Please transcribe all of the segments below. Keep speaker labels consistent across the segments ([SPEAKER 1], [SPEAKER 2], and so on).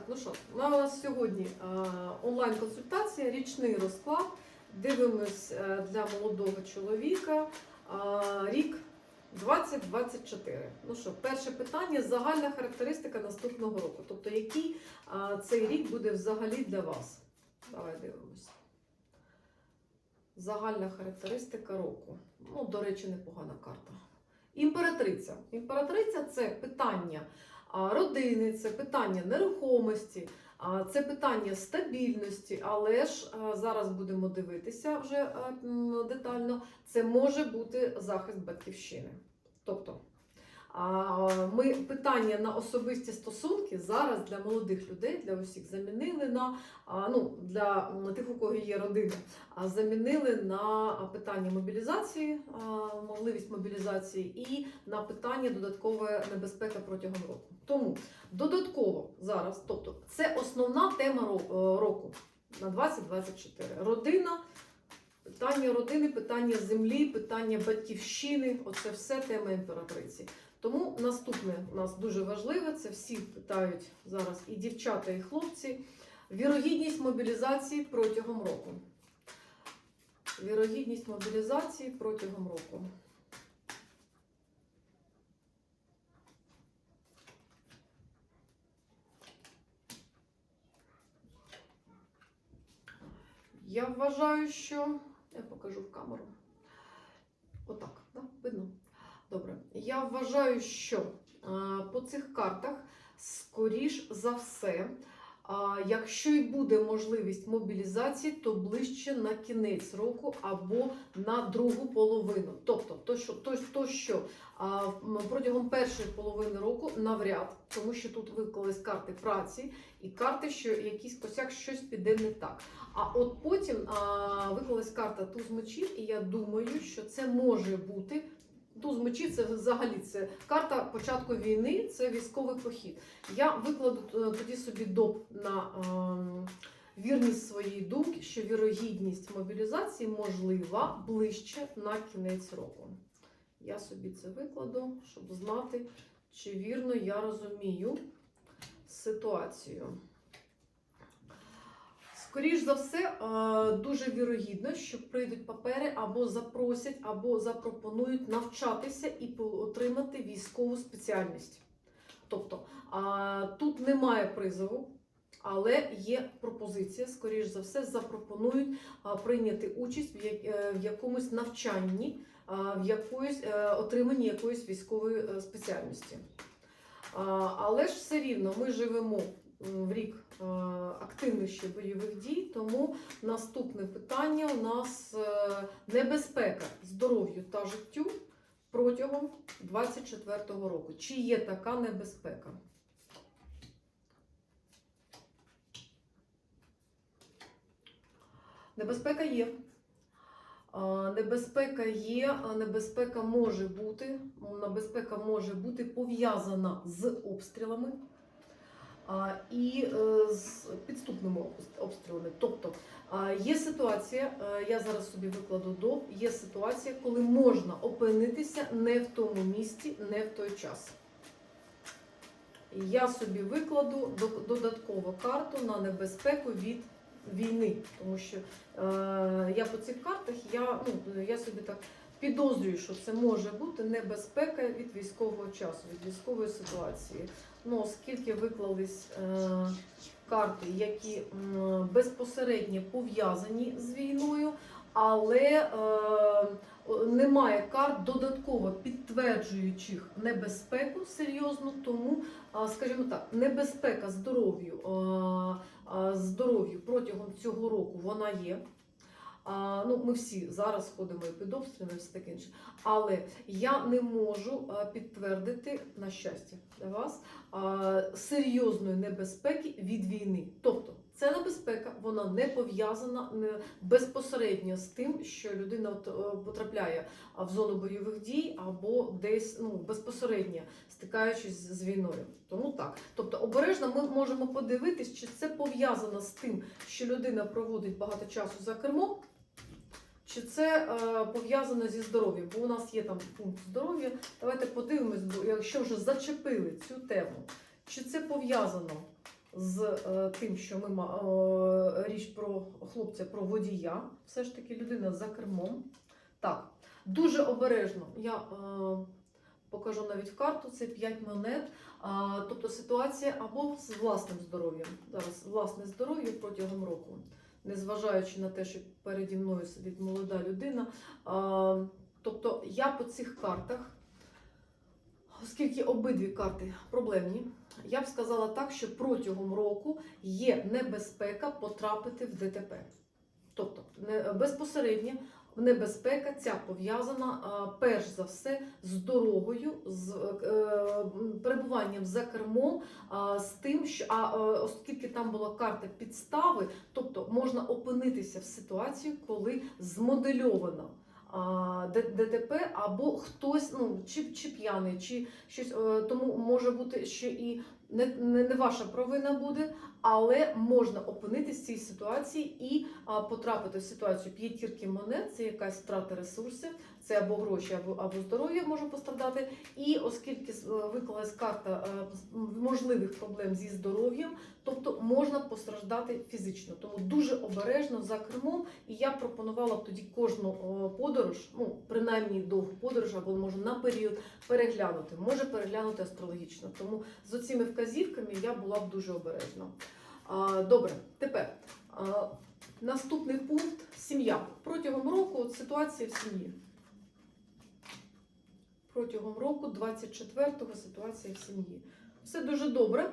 [SPEAKER 1] Так, ну що, у нас сьогодні е, онлайн-консультація, річний розклад. Дивимось е, для молодого чоловіка е, рік 2024. Ну що, перше питання загальна характеристика наступного року. Тобто, який цей рік буде взагалі для вас? Давай дивимось. Загальна характеристика року. Ну, до речі, непогана карта. Імператриця. Імператриця це питання родини, це питання нерухомості, це питання стабільності, але ж зараз будемо дивитися вже детально. Це може бути захист батьківщини. Тобто ми питання на особисті стосунки зараз для молодих людей, для усіх замінили на ну, для тих, у кого є родина, а, замінили на питання мобілізації, можливість мобілізації і на питання додаткова небезпека протягом року. Тому додатково зараз, тобто це основна тема е, року на 2024. Родина, питання родини, питання землі, питання батьківщини оце все тема імператриці. Тому наступне у нас дуже важливе, це всі питають зараз і дівчата, і хлопці. Вірогідність мобілізації протягом року. Вірогідність мобілізації протягом року. Я вважаю, що. Я покажу в камеру. Отак, да? видно? Добре. Я вважаю, що по цих картах, скоріш за все, якщо й буде можливість мобілізації, то ближче на кінець року або на другу половину. Тобто, то, що, то, то, що протягом першої половини року навряд, тому що тут виклались карти праці і карти, що якийсь косяк щось піде не так. А от потім виклалась карта туз мечів, і я думаю, що це може бути. Туз мечів це взагалі це карта початку війни, це військовий похід. Я викладу е, тоді собі доп на ем, вірність своєї думки, що вірогідність мобілізації можлива ближче на кінець року. Я собі це викладу, щоб знати, чи вірно я розумію ситуацію. Скоріш за все, е, дуже вірогідно, що прийдуть папери або запросять, або запропонують навчатися і отримати військову спеціальність. Тобто тут немає призову, але є пропозиція, скоріш за все, запропонують прийняти участь в, е, якомусь навчанні, в якоїсь е, отриманні якоїсь військової спеціальності. Але ж все рівно ми живемо в рік е, бойових дій, тому наступне питання у нас е, небезпека здоров'ю та життю протягом 24-го року. Чи є така небезпека? Небезпека є. Небезпека є, а небезпека може бути. Небезпека може бути пов'язана з обстрілами і е, з підступними обстрілами. Тобто є ситуація, е, я зараз собі викладу до, є ситуація, коли можна опинитися не в тому місці, не в той час. Я собі викладу до- додаткову карту на небезпеку від війни, тому що е, я по цих картах я, ну, я собі так підозрюю, що це може бути небезпека від військового часу, від військової ситуації. Ну, оскільки виклались е, карти, які м, безпосередньо пов'язані з війною, але е, немає карт додатково підтверджуючих небезпеку серйозну, тому, а, скажімо так, небезпека здоров'ю е, здоров'ю протягом цього року вона є. А, ну, ми всі зараз ходимо і під обстрілами, і все таке інше. Але я не можу підтвердити, на щастя для вас, а, серйозної небезпеки від війни. Тобто, ця небезпека вона не пов'язана безпосередньо з тим, що людина е, потрапляє в зону бойових дій або десь ну, безпосередньо стикаючись з війною. Тому так. Тобто обережно ми можемо подивитись, чи це пов'язано з тим, що людина проводить багато часу за кермом, чи це е, пов'язано зі здоров'ям. Бо у нас є там пункт здоров'я. Давайте подивимось, якщо вже зачепили цю тему, чи це пов'язано з е, тим, що ми е, річ про хлопця, про водія, все ж таки людина за кермом. Так, дуже обережно. Я е, покажу навіть карту, це 5 монет. А, тобто ситуація або з власним здоров'ям. Зараз власне здоров'я протягом року, незважаючи на те, що переді мною сидить молода людина. Тобто я по цих картах, оскільки обидві карти проблемні, я б сказала так, що протягом року є небезпека потрапити в ДТП. Тобто не- безпосередньо небезпека ця пов'язана перш за все з дорогою, з е, перебуванням за кермом, з тим, що а, е, оскільки там була карта підстави, тобто можна опинитися в ситуації, коли змодельована. ДТП або хтось, ну чи, чи п'яний, чи щось е, тому може бути, що і не, не, не ваша провина буде, але можна опинитися в цій ситуації і потрапити в ситуацію. П'ятірки монет, це якась втрата ресурсів, це або гроші, або, або здоров'я може пострадати. І оскільки е, виклалась карта е, можливих проблем зі здоров'ям, тобто можна постраждати фізично. Тому дуже обережно за кермом. І я пропонувала б тоді кожну е, подорож, ну принаймні довгу подорож, або може на період переглянути. Може переглянути астрологічно. Тому з оцими вказівками я була б дуже обережна. Добре, тепер наступний пункт сім'я. Протягом року ситуація в сім'ї. Протягом року 24-го ситуація в сім'ї. Все дуже добре.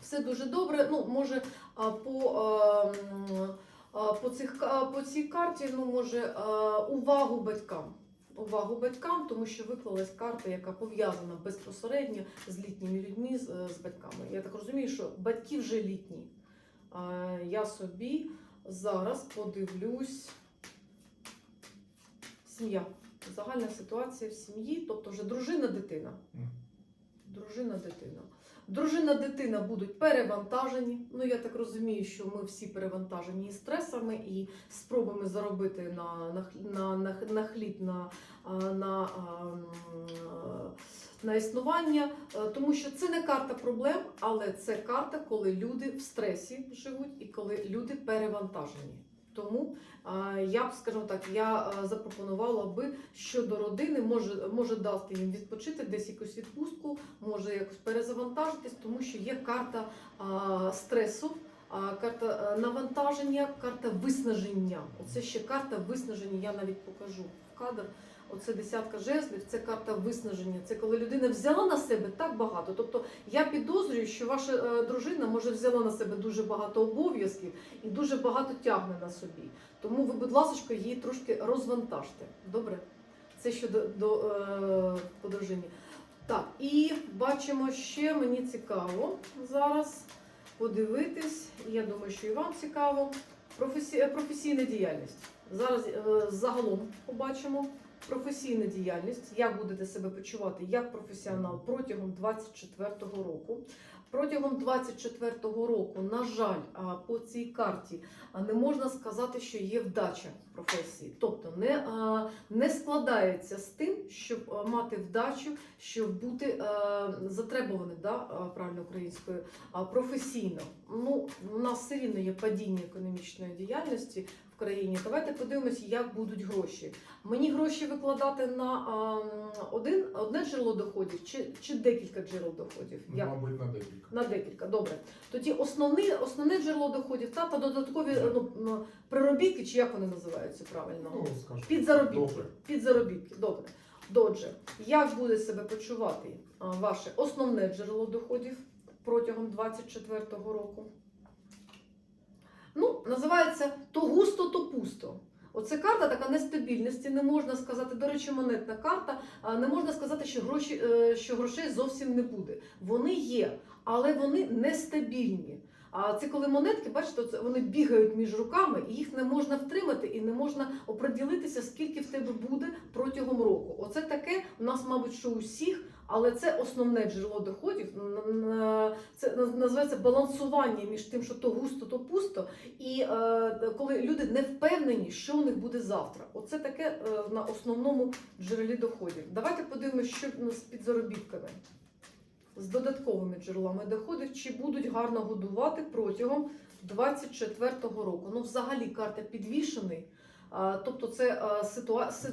[SPEAKER 1] Все дуже добре. Ну, може, по, по, цих, по цій карті, ну, може, увагу батькам. Увагу батькам, тому що виклалась карта, яка пов'язана безпосередньо з літніми людьми, з, з батьками. Я так розумію, що батьки вже літні. Я собі зараз подивлюсь сім'я. Загальна ситуація в сім'ї, тобто вже дружина, дитина. Дружина, дитина. Дружина, дитина будуть перевантажені. Ну я так розумію, що ми всі перевантажені і стресами, і спробами заробити на, на, на, на, на хліб, на, на, а, м, а, на існування. Е, Тому що це не карта проблем, але це карта, коли люди в стресі живуть і коли люди перевантажені. Тому я б, скажу так, я запропонувала би щодо родини, може, може дати їм відпочити, десь якусь відпустку, може якось перезавантажитись, тому що є карта стресу, карта е, навантаження, карта виснаження. Оце ще карта виснаження, я навіть покажу в кадр. Оце десятка жезлів, це карта виснаження. Це коли людина взяла на себе так багато. Тобто я підозрюю, що ваша е, дружина може взяла на себе дуже багато обов'язків і дуже багато тягне на собі. Тому ви, будь ласка, її трошки розвантажте. Добре? Це щодо до е, подружині. Так, і бачимо ще мені цікаво зараз подивитись. Я думаю, що і вам цікаво. Е, Професійна діяльність. Зараз е, загалом побачимо професійна діяльність. Як будете себе почувати як професіонал протягом 24-го року. Протягом 24-го року, на жаль, по цій карті не можна сказати, що є вдача в професії. Тобто не, не складається з тим, щоб мати вдачу, щоб бути затребуваним, да, правильно українською, професійно. Ну, у нас все рівно є падіння економічної діяльності країні. Давайте подивимося, як будуть гроші. Мені гроші викладати на а, один, одне джерело доходів чи, чи декілька джерел доходів?
[SPEAKER 2] Ну? Мабуть, на декілька.
[SPEAKER 1] На декілька, добре. Тоді основне, основне джерело доходів та, та додаткові ну, приробітки, чи як вони називаються правильно?
[SPEAKER 2] Ну, скажімо.
[SPEAKER 1] Підзаробітки.
[SPEAKER 2] Добре.
[SPEAKER 1] Підзаробітки, добре. Додже, як буде себе почувати а, ваше основне джерело доходів протягом 24-го року? Ну, називається то густо, то пусто. Оце карта така нестабільності, не можна сказати, до речі, монетна карта, не можна сказати, що, гроші, е, що грошей зовсім не буде. Вони є, але вони нестабільні. А це коли монетки, бачите, вони бігають між руками, і їх не можна втримати, і не можна оприділитися, скільки в тебе буде протягом року. Оце таке у нас, мабуть, що у всіх, але це основне джерело доходів. Називається балансування між тим, що то густо, то пусто. І е, коли люди не впевнені, що у них буде завтра. Оце таке е, на основному джерелі доходів. Давайте подивимося, що з підзаробітками. з додатковими джерелами доходів, чи будуть гарно годувати протягом 24-го року. Ну, взагалі, карта підвішений. Тобто це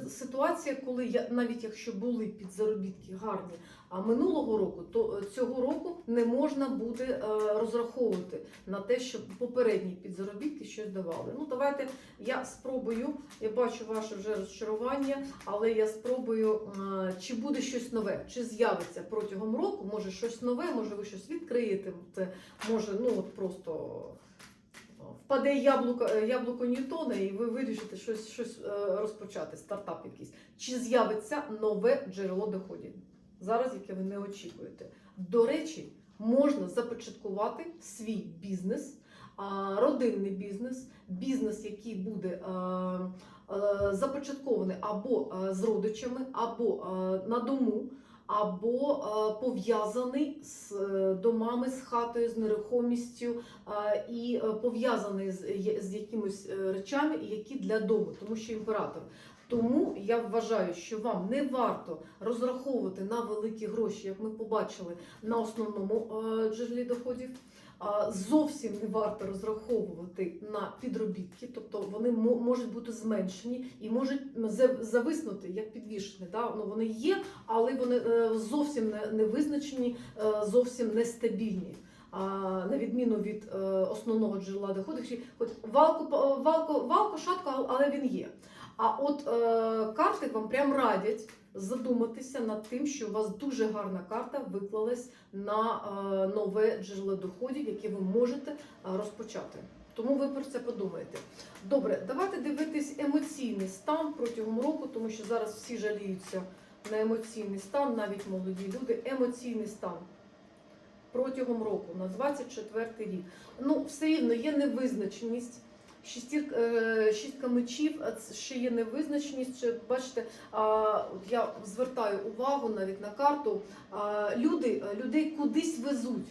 [SPEAKER 1] ситуація, коли навіть якщо були підзаробітки гарні, а минулого року, то е, цього року не можна буде е, розраховувати на те, щоб попередні підзаробітки щось давали. Ну давайте я спробую. Я бачу ваше вже розчарування, але я спробую, е, чи буде щось нове, чи з'явиться протягом року. Може щось нове, може ви щось відкриєте. Може, ну от просто впаде яблуко, е, яблуко Ньютона, і ви вирішите щось, щось е, розпочати, стартап якийсь. Чи з'явиться нове джерело доходів? Зараз, яке ви не очікуєте. До речі, можна започаткувати свій бізнес, родинний бізнес, бізнес, який буде е, започаткований або з родичами, або на дому, або е, пов'язаний з е, домами, з хатою, з нерухомістю е, і пов'язаний з, якимись речами, які для дому, тому що імператор. Тому я вважаю, що вам не варто розраховувати на великі гроші, як ми побачили на основному джерелі доходів. Зовсім не варто розраховувати на підробітки, тобто вони можуть бути зменшені і можуть зависнути як підвішені. Да? Ну, вони є, але вони е, зовсім не, визначені, е, зовсім нестабільні. На відміну від е, основного джерела доходу, хоч валко, па- валко, валко, шатко, але він є. А от карти вам прям радять задуматися над тим, що у вас дуже гарна карта виклалась на е, нове джерело доходів, яке ви можете е, розпочати. Тому ви про це подумаєте. Добре, давайте дивитись емоційний стан протягом року, тому що зараз всі жаліються на емоційний стан, навіть молоді люди. Емоційний стан протягом року на 24 рік. Ну, все рівно є невизначеність. Шістка мечів, а ще є невизначеність. Ще, бачите, я звертаю увагу навіть на карту. Люди, людей кудись везуть.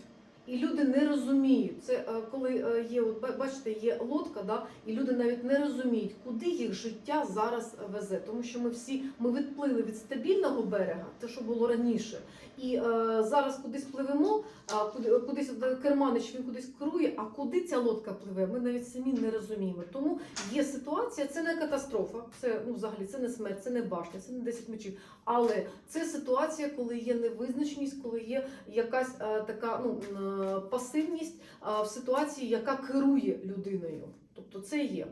[SPEAKER 1] І люди не розуміють. Це е, коли е, є, от ба- бачите, є лодка, да, і люди навіть не розуміють, куди їх життя зараз везе. Тому що ми всі ми відплили від стабільного берега, те, що було раніше, і е, зараз кудись пливемо, а куди кудись керманич він кудись керує. А куди ця лодка пливе? Ми навіть самі не розуміємо. Тому є ситуація, це не катастрофа, це ну взагалі це не смерть, це не башня, це не 10 мечів. Але це ситуація, коли є невизначеність, коли є якась е, така ну е, пасивність е, в ситуації, яка керує людиною. Тобто це є.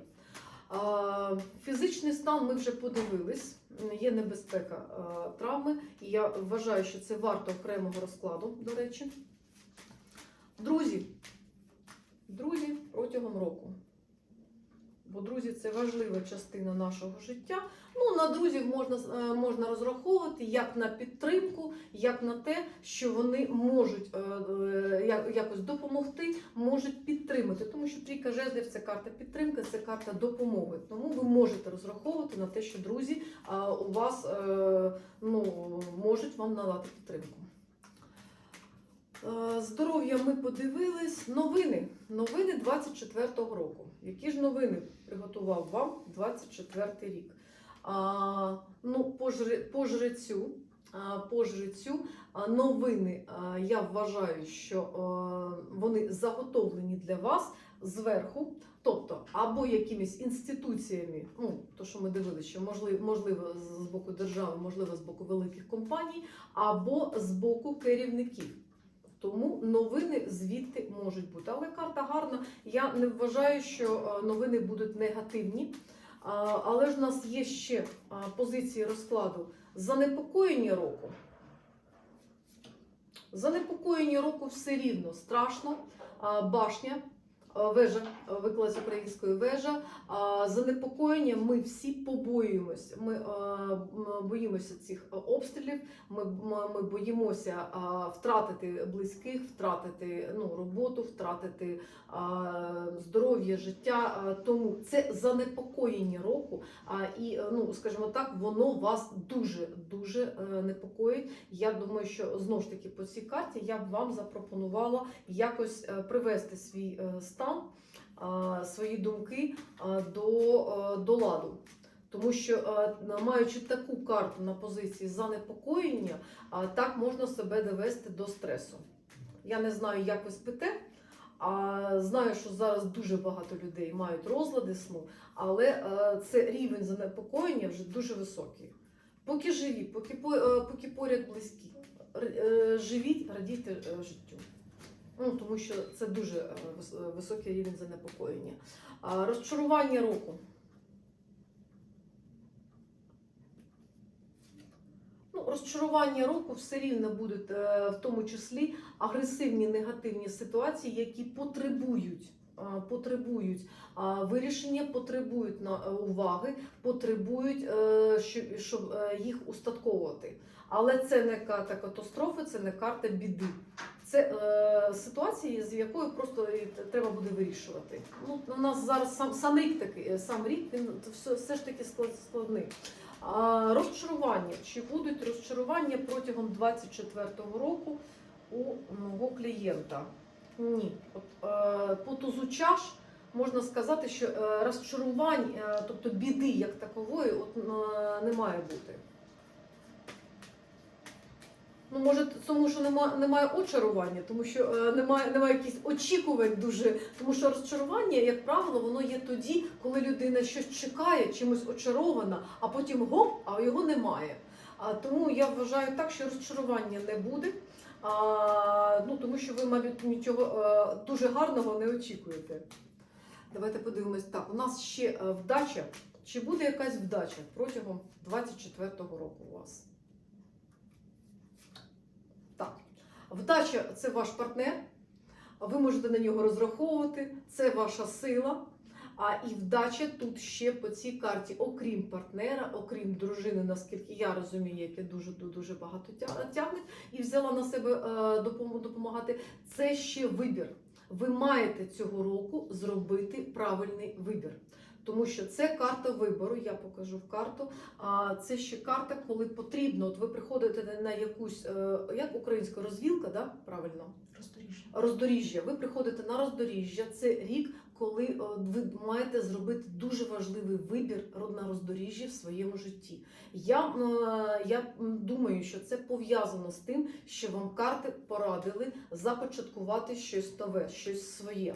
[SPEAKER 1] Фізичний стан ми вже подивились. Є небезпека травми, і я вважаю, що це варто окремого розкладу, до речі. Друзі, друзі протягом року. Бо друзі це важлива частина нашого життя. Ну, на друзів можна, е, можна розраховувати як на підтримку, як на те, що вони можуть е, е, як- якось допомогти, можуть підтримати. Тому що трійка жезлів це карта підтримки, це карта допомоги. Тому ви можете розраховувати на те, що друзі у вас ну, можуть вам надати підтримку. Здоров'я ми подивились. Новини. Новини 24-го року. Які ж новини приготував вам 24-й рік? А, ну, по, жри, по жрецю, по жрецю новини я вважаю, що вони заготовлені для вас зверху. Тобто, або якимись інституціями, ну то, що ми дивилися, що можливо, можливо з боку держави, можливо, з боку великих компаній, або з боку керівників. Тому новини звідти можуть бути. Але карта гарна. Я не вважаю, що е, новини будуть негативні. Але ж у нас є ще позиції розкладу занепокоєні року. Занепокоєні року все рівно страшно. Башня, вежа, виклалась українською вежа. Занепокоєння ми всі побоюємось. Ми боїмося цих обстрілів. Ми, ми, боїмося втратити близьких, втратити ну, роботу, втратити здоров'я, життя. Тому це занепокоєння року. І е, ну, скажімо так, воно вас дуже дуже е, непокоїть. Я думаю, що знову ж таки по цій карті я б вам запропонувала якось е, привести свій е, стан, а, свої думки до, до ладу. Тому що, маючи таку карту на позиції занепокоєння, так можна себе довести до стресу. Я не знаю, як ви спите, а знаю, що зараз дуже багато людей мають розлади сну, але це рівень занепокоєння вже дуже високий. Поки живі, поки, поки поряд близькі, е, живіть, радійте е, життю. Ну, тому що це дуже е, е, високий рівень занепокоєння. Розчарування року. Ну, розчарування року все рівно будуть е, в тому числі агресивні негативні ситуації, які потребують. Потребують вирішення, потребують уваги, потребують, щоб, їх устатковувати. Але це не карта катастрофи, це не карта біди. Це е, ситуації, з якою просто треба буде вирішувати. Ну, у нас зараз сам, сам рік такий, е, сам рік він все, все ж таки склад- складний. А, розчарування. Чи будуть розчарування протягом 24-го року у мого клієнта? Ні. От, е, по тузу чаш можна сказати, що е, розчарувань, е, тобто біди як такової, от, е, не має бути. Ну, може, тому що немає, немає очарування, тому що е, немає, немає якихось очікувань дуже. Тому що розчарування, як правило, воно є тоді, коли людина щось чекає, чимось очарована, а потім гоп, а його немає. А, тому я вважаю так, що розчарування не буде. А, ну, тому що ви, мабуть, нічого е, дуже гарного не очікуєте. Давайте подивимось. Так, у нас ще е, вдача. Чи буде якась вдача протягом 24-го року у вас? Так, вдача це ваш партнер. Ви можете на нього розраховувати, це ваша сила. А і вдача тут ще по цій карті, окрім партнера, окрім дружини, наскільки я розумію, яке дуже дуже багато тягне, і взяла на себе е, допом- допомагати. Це ще вибір. Ви маєте цього року зробити правильний вибір. Тому що це карта вибору, я покажу в карту. А це ще карта, коли потрібно. От ви приходите на- якусь, е, як українська розвілка, да? правильно?
[SPEAKER 2] Роздоріжжя.
[SPEAKER 1] роздоріжжя. Ви приходите на роздоріжжя. Це рік, коли е, ви маєте зробити дуже важливий вибір на роздоріжжі в своєму житті. Я, е, я думаю, що це пов'язано з тим, що вам карти порадили започаткувати щось нове, щось своє.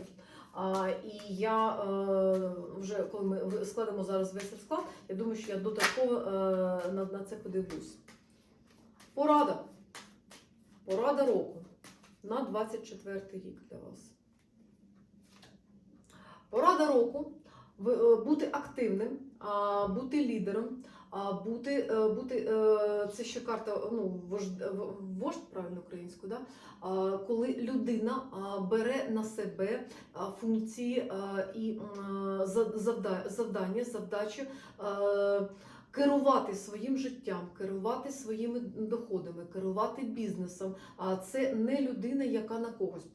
[SPEAKER 1] І я е, вже коли ми складемо зараз весь розклад, я думаю, що я додатково е, на, на це подивлюсь. Порада. Порада року на 24 рік для вас. Порада року е, бути активним, бути лідером, а, бути, е, бути е, це ще карта ну, вождь, вождь правильно українську, да? Коли людина бере на себе функції і завдання, завдачу. Керувати своїм життям, керувати своїми доходами, керувати бізнесом, а це не людина, яка на когось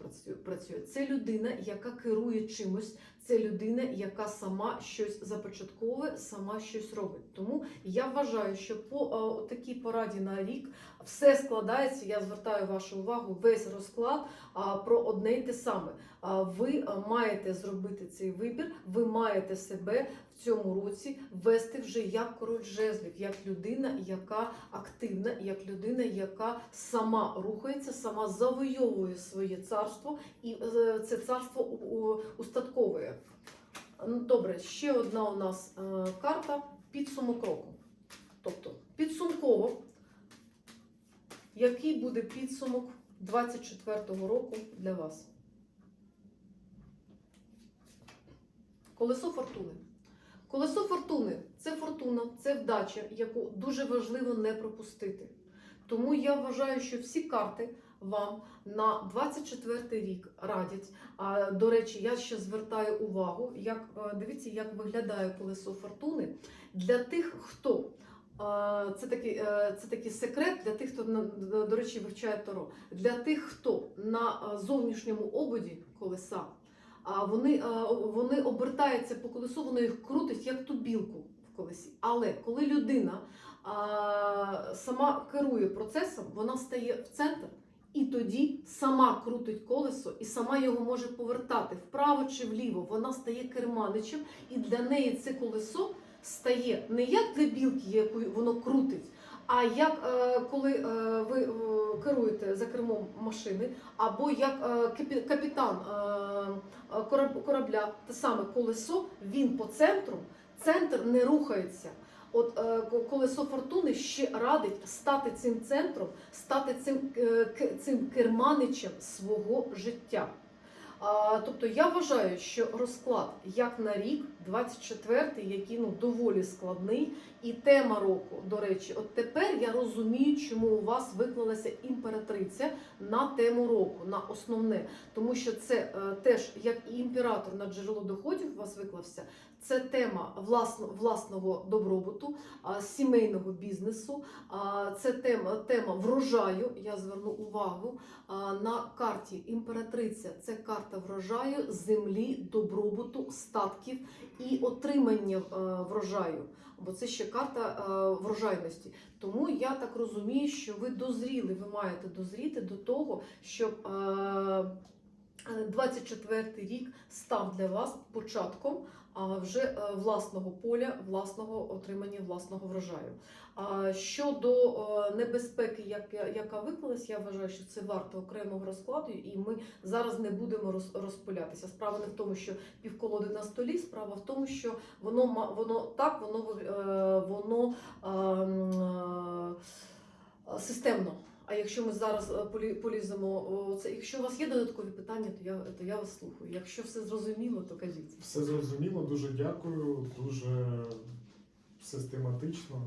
[SPEAKER 1] працює. Це людина, яка керує чимось. Це людина, яка сама щось започатковує, сама щось робить. Тому я вважаю, що по такій пораді на рік все складається. Я звертаю вашу увагу, весь розклад про одне й те саме. Ви е, маєте зробити цей вибір, ви маєте себе в цьому році вести вже як король жезлів, як людина, яка активна, як людина, яка сама рухається, сама завойовує своє царство і е, це царство устатковує. Ну, Добре, ще одна у нас е, карта підсумок року. Тобто підсумково, який буде підсумок 24-го року для вас? Колесо фортуни. Колесо фортуни це фортуна, це вдача, яку дуже важливо не пропустити. Тому я вважаю, що всі карти вам на 24 рік радять. А до речі, я ще звертаю увагу, як е, дивіться, як виглядає колесо фортуни для тих, хто це такий, е, це такий секрет для тих, хто до речі вивчає таро. Для тих, хто на е, зовнішньому ободі колеса, вони, вони обертаються по колесу, воно їх крутить як ту білку в колесі. Але коли людина сама керує процесом, вона стає в центр. І тоді сама крутить колесо і сама його може повертати вправо чи вліво. Вона стає керманичем, і для неї це колесо стає не як для білки, яку воно крутить, а як е, коли е, ви е, керуєте за кермом машини, або як капітан корабля, те саме колесо, він по центру, центр не рухається. От колесо фортуни ще радить стати цим центром, стати цим, цим керманичем свого життя. Тобто я вважаю, що розклад як на рік, 24-й, який ну доволі складний, і тема року, до речі, от тепер я розумію, чому у вас виклалася імператриця на тему року, на основне, тому що це е, теж як і імператор на джерело доходів у вас виклався. Це тема власно, власного добробуту, а, сімейного бізнесу. а, Це тема, тема врожаю. Я зверну увагу а, на карті імператриця. Це карта врожаю, землі, добробуту, статків і отримання е, врожаю. Бо це ще карта е, врожайності. Тому я так розумію, що ви дозріли, ви маєте дозріти до того, щоб е, 24 рік став для вас початком вже е, власного поля, власного отримання власного врожаю. А щодо е, небезпеки, як- яка виклалась, я вважаю, що це варто окремого розкладу, і ми зараз не будемо роз- розпилятися. Справа не в тому, що півколоди на столі, справа в тому, що воно воно так, воно е, воно ем, системно. А якщо ми зараз е, полі- поліземо, це якщо у вас є додаткові питання, то я то я вас слухаю. Якщо все зрозуміло, то кажіть.
[SPEAKER 2] Все зрозуміло, дуже дякую, дуже систематично.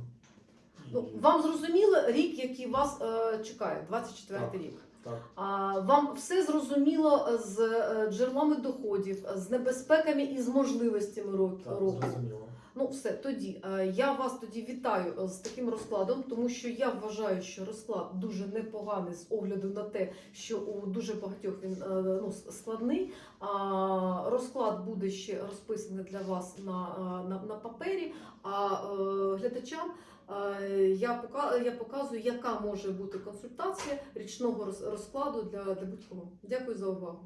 [SPEAKER 1] Ну вам зрозуміло рік, який вас е, чекає, 24
[SPEAKER 2] Так.
[SPEAKER 1] рік.
[SPEAKER 2] Так,
[SPEAKER 1] А вам все зрозуміло з е, джерелами доходів, з небезпеками і з можливостями року.
[SPEAKER 2] так, зрозуміло.
[SPEAKER 1] Ну, все тоді. е, Я вас тоді вітаю е, з таким розкладом, тому що я вважаю, що розклад дуже непоганий з огляду на те, що у дуже багатьох він е, ну, складний. Розклад буде ще розписаний для вас на, на, на папері. А глядачам я показую, яка може бути консультація річного роз- розкладу для будь-кого. Дякую за увагу.